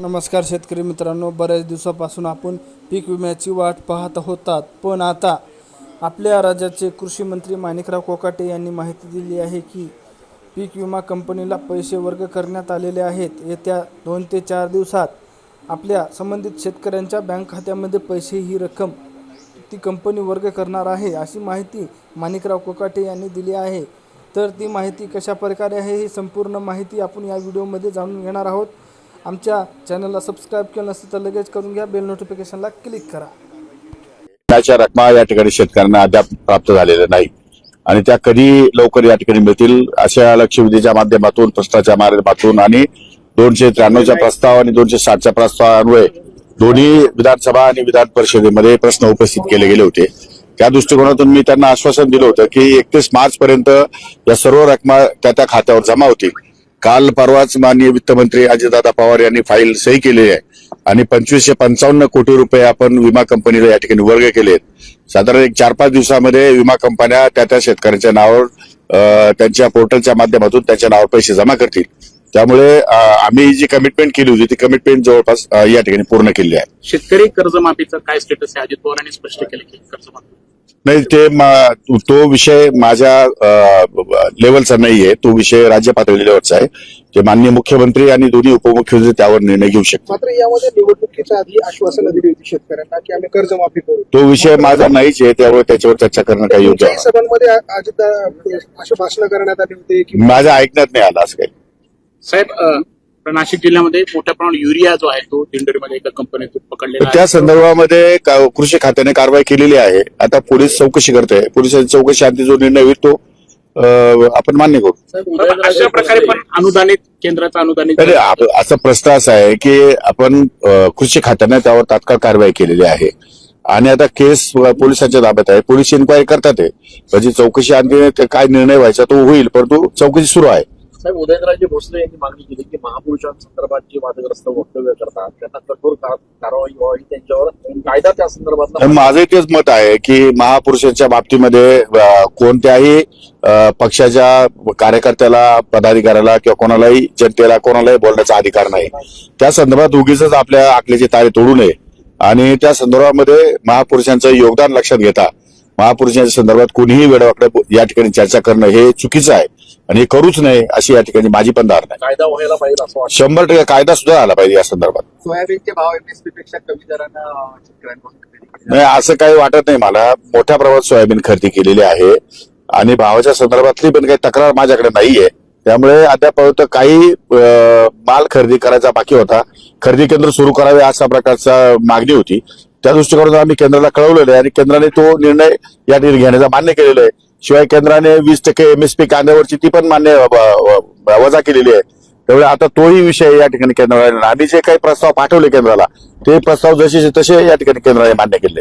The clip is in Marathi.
नमस्कार शेतकरी मित्रांनो बऱ्याच दिवसापासून आपण पीक विम्याची वाट पाहत होतात. पण आता आपल्या राज्याचे कृषी मंत्री माणिकराव कोकाटे यांनी माहिती दिली आहे की पीक विमा कंपनीला पैसे वर्ग करण्यात आलेले आहेत. येत्या दोन ते चार दिवसात आपल्या संबंधित शेतकऱ्यांच्या बँक खात्यामध्ये पैसे ही रक्कम ती कंपनी वर्ग करणार आहे अशी माहिती माणिकराव कोकाटे यांनी दिली आहे. तर ती माहिती कशा प्रकारे आहे ही संपूर्ण माहिती आपण या व्हिडिओमध्ये जाणून घेणार आहोत. आमच्या चॅनलला सबस्क्राईब केलं नसेल तर लगेच करून घ्या बेल नोटिफिकेशनला क्लिक करा. विम्याच्या रकमा या ठिकाणी शेतकऱ्यांना अद्याप प्राप्त झालेल्या नाही आणि त्या कधी लवकर या ठिकाणी मिळतील अशा लक्षवेधीच्या माध्यमातून प्रश्नाच्या माध्यमातून आणि दोनशे त्र्याण्णवच्या प्रस्ताव आणि दोनशे साठच्या प्रस्तावान्वये दोन्ही विधानसभा आणि विधान परिषदेमध्ये प्रश्न उपस्थित केले गेले होते. त्या दृष्टिकोनातून मी त्यांना आश्वासन दिलं होतं की एकतीस मार्च पर्यंत या सर्व रकमा त्या त्या खात्यावर जमा होतील. काल परवाच माननीय वित्तमंत्री अजितदादा पवार यांनी फाईल सही केलेली आहे आणि पंचवीसशे पंचावन्न कोटी रुपये आपण विमा कंपनीला या ठिकाणी वर्ग केले आहेत साधारण एक चार पाच दिवसामध्ये विमा कंपन्या त्या त्या शेतकऱ्यांच्या नावावर त्यांच्या पोर्टलच्या माध्यमातून त्यांच्या नावावर पैसे जमा करतील. त्यामुळे आम्ही जी कमिटमेंट केली होती ती कमिटमेंट जवळपास या ठिकाणी पूर्ण केली आहे. शेतकरी कर्जमाफीचा काय स्टेटस आहे? अजित पवारांनी स्पष्ट केलं की कर्जमाफी. नाही ते मा- तो विषय माझ्या लेवलचा नाहीये. तो विषय राज्य पातळी लेवलचा आहे. ते माननीय मुख्यमंत्री आणि दोन्ही उपमुख्यमंत्री त्यावर निर्णय घेऊ शकतात. मात्र यामध्ये निवडणुकीच्या आधी आश्वासनं दिली होती शेतकऱ्यांना की आम्ही कर्जमाफी करू. तो विषय माझा नाहीच आहे त्यामुळे त्याच्यावर चर्चा करणं काही योग्य. सभांमध्ये अशी भाषणं करण्यात आली होती की माझ्या ऐकण्यात नाही आलं असं काही. साहेब अं, नाशिक जिल्ह्यामध्ये मोठ्या प्रमाणात युरिया जो आहे तो दिंडोरीमध्ये एका कंपनीतून पकडलेला त्या आहे. संदर्भामध्ये कृषी खात्याने कारवाई केलेली आहे? आता पोलीस चौकशी करते पोलिसांची चौकशी अंती जो निर्णय होईल तो आपण मान्य करू. अशा प्रकारे पण अनुदानित केंद्राचं अनुदानित असा प्रश्न असा आहे की आपण कृषी खात्याने त्यावर तात्काळ कारवाई केलेली आहे. आणि आता केस पोलिसांच्या ताब्यात आहे. पोलीस इन्क्वायरी करतात आहे त्याची चौकशी अंती ते काय निर्णय व्हायचा तो होईल परंतु चौकशी सुरू आहे. साहेब उदयनराजे भोसले यांनी मागणी केली की महापुरुषांसंदर्भात जे वादग्रस्त वक्तव्य करतात त्यांना कठोर कारवाई व्हावी त्यांच्यावर कायदा त्या संदर्भात माझं तेच मत आहे की महापुरुषांच्या बाबतीमध्ये कोणत्याही पक्षाच्या कार्यकर्त्याला पदाधिकाऱ्याला किंवा कोणालाही जनतेला कोणालाही बोलण्याचा अधिकार नाही. त्या संदर्भात उगीच आपल्या आखलेची तारे तोडू नये. आणि त्या संदर्भामध्ये महापुरुषांचं योगदान लक्षात घेता. महापुरुषांच्या संदर्भात कोणीही वेळवाकडे या ठिकाणी चर्चा करणं हे चुकीचं आहे आणि हे करूच नये अशी या ठिकाणी माझी पण धारणा आहे. कायदा व्हायला पाहिजे असं वाटतं. शंभर टक्के कायदा सुद्धा आला पाहिजे या संदर्भात. सोयाबीनचे भाव एमएसपी पेक्षा कमी दरानं शेतकऱ्यांकडून खरेदी केले. नाही असं काही वाटत नाही मला. मोठ्या प्रमाणात सोयाबीन खरेदी केलेली आहे आणि भावाच्या संदर्भातली पण काही तक्रार माझ्याकडे नाहीये. त्यामुळे अद्यापर्यंत काही अं, माल खरेदी करायचा बाकी होता. खरेदी केंद्र सुरू करावे अशा प्रकारचा मागणी होती. त्या दृष्टिकोनातून आम्ही केंद्राला कळवलेलं आहे आणि केंद्राने तो निर्णय या ठिकाणी घेण्याचा मान्य केलेला आहे. शिवाय केंद्राने वीस टक्के एमएसपी कांद्यावरची ती पण मान्य वजा केलेली आहे. त्यामुळे आता तोही विषय या ठिकाणी केंद्राला आम्ही जे काही प्रस्ताव पाठवले केंद्राला ते प्रस्ताव जसे तसे या ठिकाणी केंद्राने मान्य केले.